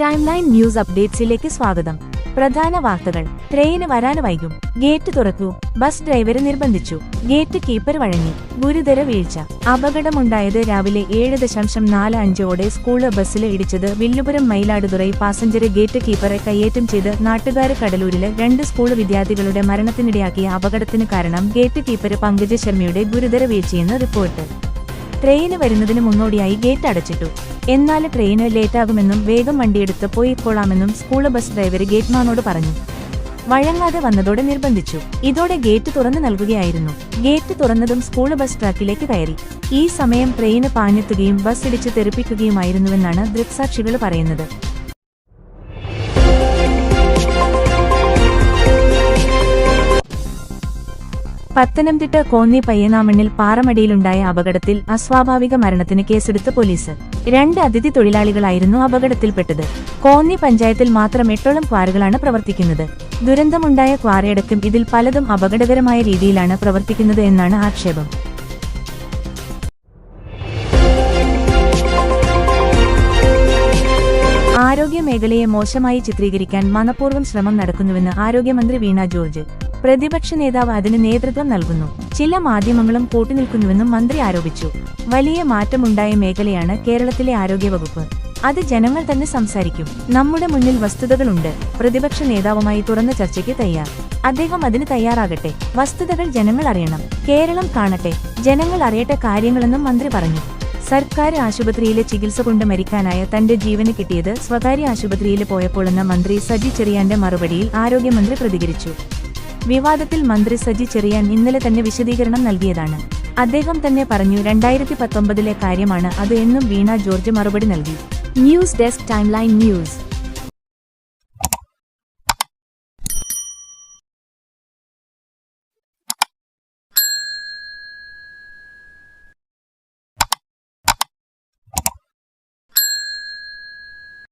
Time line news അപ്ഡേറ്റ്സിലേക്ക് സ്വാഗതം. പ്രധാന വാർത്തകൾ. ട്രെയിന് വരാൻ വൈകും. ഗേറ്റ് തുറക്കൂ. ബസ് ഡ്രൈവറെ നിർബന്ധിച്ചു. ഗേറ്റ് കീപ്പർ വഴങ്ങി. ഗുരുതര വീഴ്ച. അപകടമുണ്ടായത് രാവിലെ ഏഴ് ദശാംശം നാല് അഞ്ചോടെ സ്കൂൾ ബസ്സിൽ ഇടിച്ചത് വില്ലുപുരം മയിലാടുതുറൈ പാസഞ്ചര് ഗേറ്റ് കീപ്പറെ കയ്യേറ്റം ചെയ്ത് നാട്ടുകാര് കടലൂരിൽ രണ്ട് സ്കൂൾ വിദ്യാർത്ഥികളുടെ മരണത്തിനിടയാക്കിയ അപകടത്തിന് കാരണം ഗേറ്റ് കീപ്പർ പങ്കജ ശർമ്മയുടെ ഗുരുതര വീഴ്ചയെന്ന് റിപ്പോർട്ട്. ട്രെയിന് വരുന്നതിന് മുന്നോടിയായി ഗേറ്റ് അടച്ചിട്ടു. എന്നാൽ ട്രെയിന് ലേറ്റാകുമെന്നും വേഗം വണ്ടിയെടുത്ത് പോയിക്കോളാമെന്നും സ്കൂൾ ബസ് ഡ്രൈവർ ഗേറ്റ്മാനോട് പറഞ്ഞു. വഴങ്ങാതെ വന്നതോടെ നിർബന്ധിച്ചു. ഇതോടെ ഗേറ്റ് തുറന്നു നൽകുകയായിരുന്നു. ഗേറ്റ് തുറന്നതും സ്കൂൾ ബസ് ട്രാക്കിലേക്ക് കയറി. ഈ സമയം ട്രെയിന് പാഞ്ഞെത്തുകയും ബസ് ഇടിച്ച് തെറിപ്പിക്കുകയുമായിരുന്നുവെന്നാണ് ദൃക്സാക്ഷികൾ പറയുന്നത്. പത്തനംതിട്ട കോന്നി പയ്യനാമണ്ണിൽ പാറമടിയിലുണ്ടായ അപകടത്തിൽ അസ്വാഭാവിക മരണത്തിന് കേസെടുത്ത പോലീസ്. രണ്ട് അതിഥി തൊഴിലാളികളായിരുന്നു അപകടത്തിൽപ്പെട്ടത്. കോന്നി പഞ്ചായത്തിൽ മാത്രം എട്ടോളം ക്വാറികളാണ് പ്രവർത്തിക്കുന്നത്. ദുരന്തമുണ്ടായ ക്വാറിയടക്കം ഇതിൽ പലതും അപകടകരമായ രീതിയിലാണ് പ്രവർത്തിക്കുന്നത് എന്നാണ് ആക്ഷേപം. ആരോഗ്യ മേഖലയെ മോശമായി ചിത്രീകരിക്കാൻ മനഃപൂർവം ശ്രമം നടക്കുന്നുവെന്ന് ആരോഗ്യമന്ത്രി വീണ ജോർജ്. പ്രതിപക്ഷ നേതാവ് അതിന് നേതൃത്വം നൽകുന്നു. ചില മാധ്യമങ്ങളും കൂട്ടുനിൽക്കുന്നുവെന്നും മന്ത്രി ആരോപിച്ചു. വലിയ മാറ്റമുണ്ടായ മേഖലയാണ് കേരളത്തിലെ ആരോഗ്യവകുപ്പ്. അത് ജനങ്ങൾ തന്നെ സംസാരിക്കും. നമ്മുടെ മുന്നിൽ വസ്തുതകളുണ്ട്. പ്രതിപക്ഷ നേതാവുമായി തുറന്ന ചർച്ചയ്ക്ക് തയ്യാർ. അദ്ദേഹം അതിന് തയ്യാറാകട്ടെ. വസ്തുതകൾ ജനങ്ങൾ അറിയണം. കേരളം കാണട്ടെ. ജനങ്ങൾ അറിയട്ടെ കാര്യങ്ങളെന്നും മന്ത്രി പറഞ്ഞു. സർക്കാർ ആശുപത്രിയിലെ ചികിത്സ കൊണ്ട് മരിക്കാനായ തന്റെ ജീവന് കിട്ടിയത് സ്വകാര്യ ആശുപത്രിയിൽ പോയപ്പോഴെന്ന മന്ത്രി സജി ചെറിയാന്റെ മറുപടിയിൽ ആരോഗ്യമന്ത്രി പ്രതികരിച്ചു. വിവാദത്തിൽ മന്ത്രി സജി ചെറിയാൻ ഇന്നലെ തന്നെ വിശദീകരണം നൽകിയതാണ്. അദ്ദേഹം തന്നെ പറഞ്ഞു രണ്ടായിരത്തി പത്തൊമ്പതിലെ കാര്യമാണ് അത് എന്നും വീണ ജോർജ് മറുപടി നൽകി. News desk timeline news.